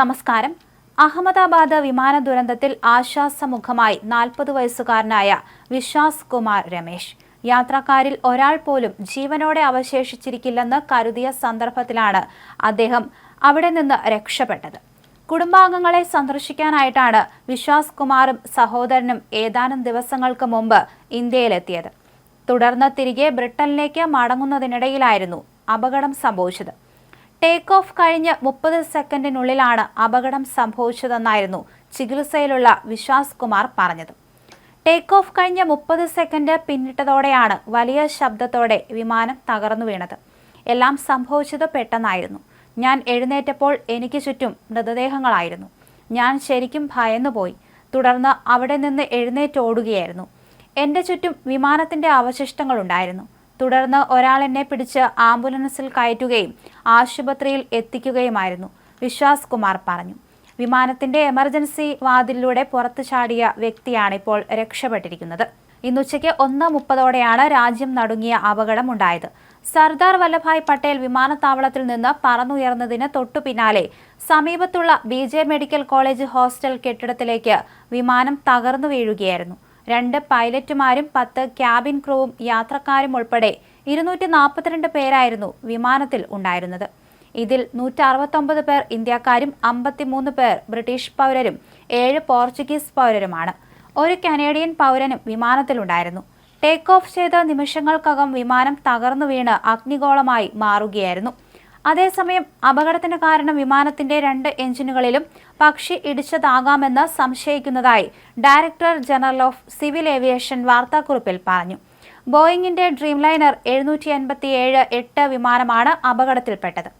നമസ്കാരം. അഹമ്മദാബാദ് വിമാന ദുരന്തത്തിൽ ആശ്വാസമുഖമായി നാൽപ്പത് വയസ്സുകാരനായ വിശ്വാസ് കുമാർ രമേശ്. യാത്രക്കാരിൽ ഒരാൾ പോലും ജീവനോടെ അവശേഷിച്ചിരിക്കില്ലെന്ന് കരുതിയ സന്ദർഭത്തിലാണ് അദ്ദേഹം അവിടെ നിന്ന് രക്ഷപ്പെട്ടത്. കുടുംബാംഗങ്ങളെ സന്ദർശിക്കാനായിട്ടാണ് വിശ്വാസ് കുമാറും സഹോദരനും ഏതാനും ദിവസങ്ങൾക്ക് മുമ്പ് ഇന്ത്യയിലെത്തിയത്. തുടർന്ന് തിരികെ ബ്രിട്ടനിലേക്ക് മടങ്ങുന്നതിനിടയിലായിരുന്നു അപകടം സംഭവിച്ചത്. ടേക്ക് ഓഫ് കഴിഞ്ഞ് മുപ്പത് സെക്കൻഡിനുള്ളിലാണ് അപകടം സംഭവിച്ചതെന്നായിരുന്നു ചികിത്സയിലുള്ള വിശ്വാസ് കുമാർ പറഞ്ഞത്. ടേക്ക് ഓഫ് കഴിഞ്ഞ് മുപ്പത് സെക്കൻഡ് പിന്നിട്ടതോടെയാണ് വലിയ ശബ്ദത്തോടെ വിമാനം തകർന്നു വീണത്. എല്ലാം സംഭവിച്ചത് പെട്ടെന്നായിരുന്നു. ഞാൻ എഴുന്നേറ്റപ്പോൾ എനിക്ക് ചുറ്റും മൃതദേഹങ്ങളായിരുന്നു. ഞാൻ ശരിക്കും ഭയന്നുപോയി. തുടർന്ന് അവിടെ നിന്ന് എഴുന്നേറ്റോടുകയായിരുന്നു. എന്റെ ചുറ്റും വിമാനത്തിന്റെ അവശിഷ്ടങ്ങളുണ്ടായിരുന്നു. തുടർന്ന് ഒരാൾ എന്നെ പിടിച്ച് ആംബുലൻസിൽ കയറ്റുകയും ആശുപത്രിയിൽ എത്തിക്കുകയുമായിരുന്നു വിശ്വാസ് കുമാർ പറഞ്ഞു. വിമാനത്തിന്റെ എമർജൻസി വാതിലിലൂടെ പുറത്തു ചാടിയ വ്യക്തിയാണ് ഇപ്പോൾ രക്ഷപ്പെട്ടിരിക്കുന്നത്. ഇന്നുച്ചയ്ക്ക് ഒന്ന് മുപ്പതോടെയാണ് രാജ്യം നടുങ്ങിയ അപകടം ഉണ്ടായത് സർദാർ വല്ലഭായ് പട്ടേൽ വിമാനത്താവളത്തിൽ നിന്ന് പറന്നുയർന്നതിന് തൊട്ടു പിന്നാലെ സമീപത്തുള്ള ബി മെഡിക്കൽ കോളേജ് ഹോസ്റ്റൽ കെട്ടിടത്തിലേക്ക് വിമാനം തകർന്നു വീഴുകയായിരുന്നു. രണ്ട് പൈലറ്റുമാരും പത്ത് ക്യാബിൻ ക്രൂവും യാത്രക്കാരും ഉൾപ്പെടെ ഇരുന്നൂറ്റി നാൽപ്പത്തിരണ്ട് പേരായിരുന്നു വിമാനത്തിൽ ഉണ്ടായിരുന്നത്. ഇതിൽ നൂറ്റി അറുപത്തൊമ്പത് പേർ ഇന്ത്യക്കാരും അമ്പത്തിമൂന്ന് പേർ ബ്രിട്ടീഷ് പൗരരും ഏഴ് പോർച്ചുഗീസ് പൗരരുമാണ്. ഒരു കനേഡിയൻ പൗരനും വിമാനത്തിലുണ്ടായിരുന്നു ടേക്ക് ഓഫ് ചെയ്ത നിമിഷങ്ങൾക്കകം വിമാനം തകർന്നു വീണ് അഗ്നിഗോളമായി മാറുകയായിരുന്നു. അതേസമയം അപകടത്തിന് കാരണം വിമാനത്തിന്റെ രണ്ട് എഞ്ചിനുകളിലും പക്ഷി ഇടിച്ചതാകാമെന്ന് സംശയിക്കുന്നതായി director general of civil aviation വാർത്താക്കുറിപ്പിൽ പറഞ്ഞു. ബോയിങ്ങിന്റെ ഡ്രീംലൈനർ എഴുന്നൂറ്റി എൺപത്തിയേഴ് എട്ട് വിമാനമാണ് അപകടത്തിൽപ്പെട്ടത്.